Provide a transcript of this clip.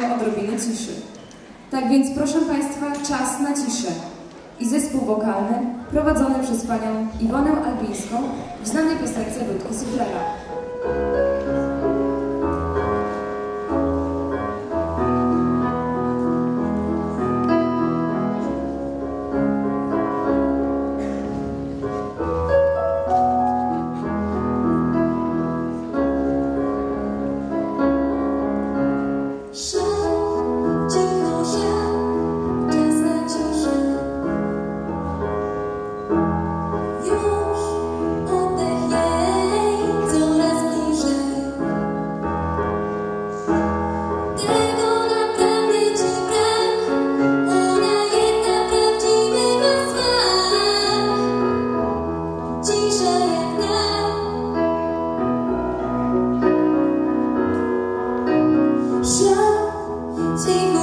o odrobinę ciszy. Tak więc proszę Państwa, czas na ciszę. I zespół wokalny prowadzony przez panią Iwonę Albińską w znanej piosencie Ludki Suflera. empty